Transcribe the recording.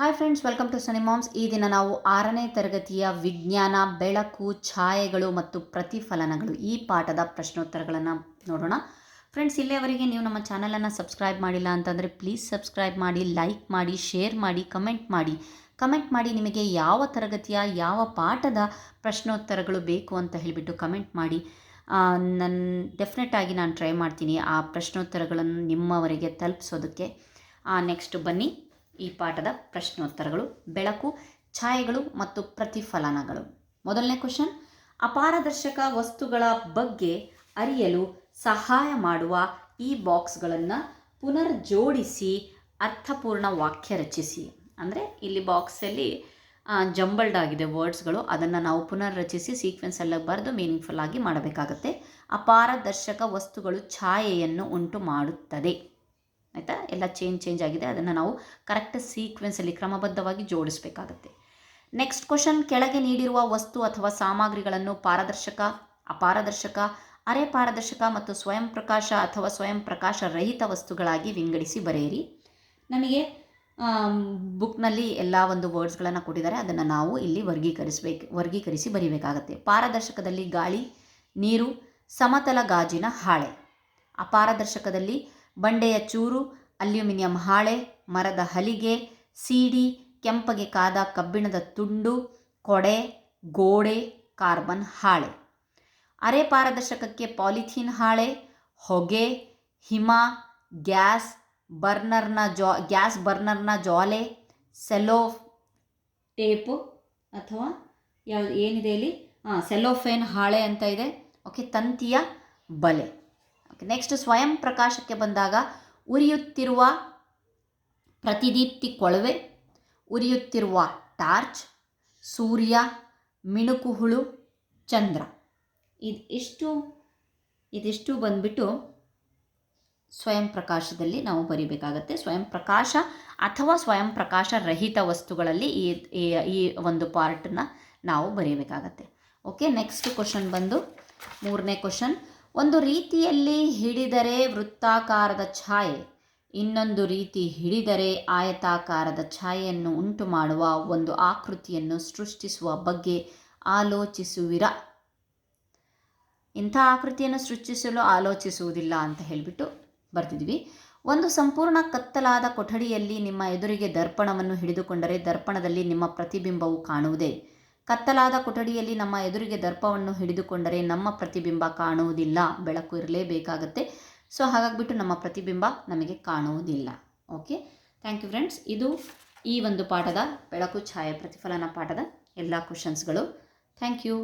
Hi friends welcome to Sunny moms ಈ ದಿನ ನಾವು ಆರನೇ ತರಗತಿಯ ವಿಜ್ಞಾನ, ಬೆಳಕು, ಛಾಯೆಗಳು ಮತ್ತು ಪ್ರತಿಫಲನಗಳು ಈ ಪಾಠದ ಪ್ರಶ್ನೋತ್ತರಗಳನ್ನು ನೋಡೋಣ. ಫ್ರೆಂಡ್ಸ್ ಇಲ್ಲಿಯವರೆಗೆ ನೀವು ನಮ್ಮ ಚಾನಲನ್ನು ಸಬ್ಸ್ಕ್ರೈಬ್ ಮಾಡಿಲ್ಲ ಅಂತಂದರೆ ಪ್ಲೀಸ್ ಸಬ್ಸ್ಕ್ರೈಬ್ ಮಾಡಿ ಲೈಕ್ ಮಾಡಿ ಶೇರ್ ಮಾಡಿ ಕಮೆಂಟ್ ಮಾಡಿ. ಕಮೆಂಟ್ ಮಾಡಿ ನಿಮಗೆ ಯಾವ ತರಗತಿಯ, ಯಾವ ಪಾಠದ ಪ್ರಶ್ನೋತ್ತರಗಳು ಬೇಕು ಅಂತ ಹೇಳಿಬಿಟ್ಟು ಕಮೆಂಟ್ ಮಾಡಿ. ನನ್ನ ಡೆಫಿನೆಟ್ ಆಗಿ ನಾನು ಟ್ರೈ ಮಾಡ್ತೀನಿ ಆ ಪ್ರಶ್ನೋತ್ತರಗಳನ್ನು ನಿಮ್ಮವರೆಗೆ ತಲುಪಿಸೋದಕ್ಕೆ. ನೆಕ್ಸ್ಟ್ ಬನ್ನಿ. ಈ ಪಾಠದ ಪ್ರಶ್ನೋತ್ತರಗಳು, ಬೆಳಕು, ಛಾಯೆಗಳು ಮತ್ತು ಪ್ರತಿಫಲನಗಳು. ಮೊದಲನೇ ಕ್ವಶನ್, ಅಪಾರದರ್ಶಕ ವಸ್ತುಗಳ ಬಗ್ಗೆ ಅರಿಯಲು ಸಹಾಯ ಮಾಡುವ ಈ ಬಾಕ್ಸ್ಗಳನ್ನು ಪುನರ್ ಜೋಡಿಸಿ ಅರ್ಥಪೂರ್ಣ ವಾಕ್ಯ ರಚಿಸಿ. ಅಂದರೆ ಇಲ್ಲಿ ಬಾಕ್ಸಲ್ಲಿ ಜಂಬಲ್ಡ್ ಆಗಿದೆ ವರ್ಡ್ಸ್ಗಳು. ಅದನ್ನು ನಾವು ಪುನರ್ ರಚಿಸಿ ಸೀಕ್ವೆನ್ಸ್ ಎಲ್ಲ ಬರೆದು ಮೀನಿಂಗ್ಫುಲ್ ಆಗಿ ಮಾಡಬೇಕಾಗತ್ತೆ. ಅಪಾರದರ್ಶಕ ವಸ್ತುಗಳು ಛಾಯೆಯನ್ನು ಉಂಟು ಮಾಡುತ್ತದೆ. ಆಯಿತಾ? ಎಲ್ಲ ಚೇಂಜ್ ಚೇಂಜ್ ಆಗಿದೆ. ಅದನ್ನು ನಾವು ಕರೆಕ್ಟ್ ಸೀಕ್ವೆನ್ಸಲ್ಲಿ ಕ್ರಮಬದ್ಧವಾಗಿ ಜೋಡಿಸಬೇಕಾಗತ್ತೆ. ನೆಕ್ಸ್ಟ್ ಕ್ವಶನ್ ಕೆಳಗೆ ನೀಡಿರುವ ವಸ್ತು ಅಥವಾ ಸಾಮಗ್ರಿಗಳನ್ನು ಪಾರದರ್ಶಕ, ಅಪಾರದರ್ಶಕ, ಅರೆ ಪಾರದರ್ಶಕ ಮತ್ತು ಸ್ವಯಂ ಪ್ರಕಾಶ ಅಥವಾ ಸ್ವಯಂ ಪ್ರಕಾಶ ರಹಿತ ವಸ್ತುಗಳಾಗಿ ವಿಂಗಡಿಸಿ ಬರೆಯಿರಿ. ನಮಗೆ ಬುಕ್ನಲ್ಲಿ ಎಲ್ಲ ಒಂದು ವರ್ಡ್ಸ್ಗಳನ್ನು ಕೊಟ್ಟಿದ್ದಾರೆ. ಅದನ್ನು ನಾವು ಇಲ್ಲಿ ವರ್ಗೀಕರಿಸಬೇಕು, ವರ್ಗೀಕರಿಸಿ ಬರೀಬೇಕಾಗತ್ತೆ. ಪಾರದರ್ಶಕದಲ್ಲಿ ಗಾಳಿ, ನೀರು, ಸಮತಲ ಗಾಜಿನ ಹಾಳೆ. ಅಪಾರದರ್ಶಕದಲ್ಲಿ ಬಂಡೆಯ ಚೂರು, ಅಲ್ಯೂಮಿನಿಯಂ ಹಾಳೆ, ಮರದ ಹಲಿಗೆ, ಸೀಡಿ, ಕೆಂಪಗೆ ಕಾದ ಕಬ್ಬಿಣದ ತುಂಡು, ಕೊಡೆ, ಗೋಡೆ, ಕಾರ್ಬನ್ ಹಾಳೆ. ಅರೆ ಪಾರದರ್ಶಕಕ್ಕೆ ಪಾಲಿಥೀನ್ ಹಾಳೆ, ಹೊಗೆ, ಹಿಮ, ಗ್ಯಾಸ್ ಬರ್ನರ್ನ ಜಾ, ಗ್ಯಾಸ್ ಬರ್ನರ್ನ ಜಾಲೆ ಸೆಲೋ ಟೇಪು ಅಥವಾ ಯಾವುದು ಏನಿದೆ ಇಲ್ಲಿ? ಹಾಂ ಸೆಲೋಫೇನ್ ಹಾಳೆ ಅಂತ ಇದೆ. ಓಕೆ, ತಂತಿಯ ಬಲೆ. ನೆಕ್ಸ್ಟ್ ಸ್ವಯಂ ಪ್ರಕಾಶಕ್ಕೆ ಬಂದಾಗ ಉರಿಯುತ್ತಿರುವ ಪ್ರತಿದೀಪ್ತಿ ಕೊಳವೆ, ಉರಿಯುತ್ತಿರುವ ಟಾರ್ಚ್, ಸೂರ್ಯ ಮಿಣುಕು ಹುಳು ಚಂದ್ರ. ಇದು ಇಷ್ಟು, ಇದಿಷ್ಟು ಬಂದ್ಬಿಟ್ಟು ಸ್ವಯಂ ಪ್ರಕಾಶದಲ್ಲಿ ನಾವು ಬರಿಬೇಕಾಗತ್ತೆ. ಸ್ವಯಂ ಪ್ರಕಾಶ ಅಥವಾ ಸ್ವಯಂ ಪ್ರಕಾಶ ರಹಿತ ವಸ್ತುಗಳಲ್ಲಿ ಈ ಈ ಒಂದು ಪಾರ್ಟನ್ನ ನಾವು ಬರೀಬೇಕಾಗತ್ತೆ. ಓಕೆ ನೆಕ್ಸ್ಟ್ ಕ್ವಶನ್ ಬಂದು ಮೂರನೇ ಕ್ವಶನ್ ಒಂದು ರೀತಿಯಲ್ಲಿ ಹಿಡಿದರೆ ವೃತ್ತಾಕಾರದ ಛಾಯೆ, ಇನ್ನೊಂದು ರೀತಿ ಹಿಡಿದರೆ ಆಯತಾಕಾರದ ಛಾಯೆಯನ್ನು ಉಂಟು ಮಾಡುವ ಒಂದು ಆಕೃತಿಯನ್ನು ಸೃಷ್ಟಿಸುವ ಬಗ್ಗೆ ಆಲೋಚಿಸುವಿರ. ಇಂಥ ಆಕೃತಿಯನ್ನು ಸೃಷ್ಟಿಸಲು ಆಲೋಚಿಸುವುದಿಲ್ಲ ಅಂತ ಹೇಳಿಬಿಟ್ಟು ಬರ್ತಿದ್ವಿ. ಒಂದು ಸಂಪೂರ್ಣ ಕತ್ತಲಾದ ಕೊಠಡಿಯಲ್ಲಿ ನಿಮ್ಮ ಎದುರಿಗೆ ದರ್ಪಣವನ್ನು ಹಿಡಿದುಕೊಂಡರೆ ದರ್ಪಣದಲ್ಲಿ ನಿಮ್ಮ ಪ್ರತಿಬಿಂಬವು ಕಾಣುವುದೇ ಕತ್ತಲಾದ ಕೊಠಡಿಯಲ್ಲಿ ನಮ್ಮ ಎದುರಿಗೆ ದರ್ಪವನ್ನು ಹಿಡಿದುಕೊಂಡರೆ ನಮ್ಮ ಪ್ರತಿಬಿಂಬ ಕಾಣುವುದಿಲ್ಲ. ಬೆಳಕು ಇರಲೇಬೇಕಾಗತ್ತೆ. ಸೊ ಹಾಗಾಗಿಬಿಟ್ಟು ನಮ್ಮ ಪ್ರತಿಬಿಂಬ ನಮಗೆ ಕಾಣುವುದಿಲ್ಲ. ಓಕೆ ಥ್ಯಾಂಕ್ ಯು ಫ್ರೆಂಡ್ಸ್ ಇದು ಈ ಒಂದು ಪಾಠದ ಬೆಳಕು ಛಾಯೆ ಪ್ರತಿಫಲನ ಪಾಠದ ಎಲ್ಲ ಕ್ವಶನ್ಸ್ಗಳು ಥ್ಯಾಂಕ್ ಯು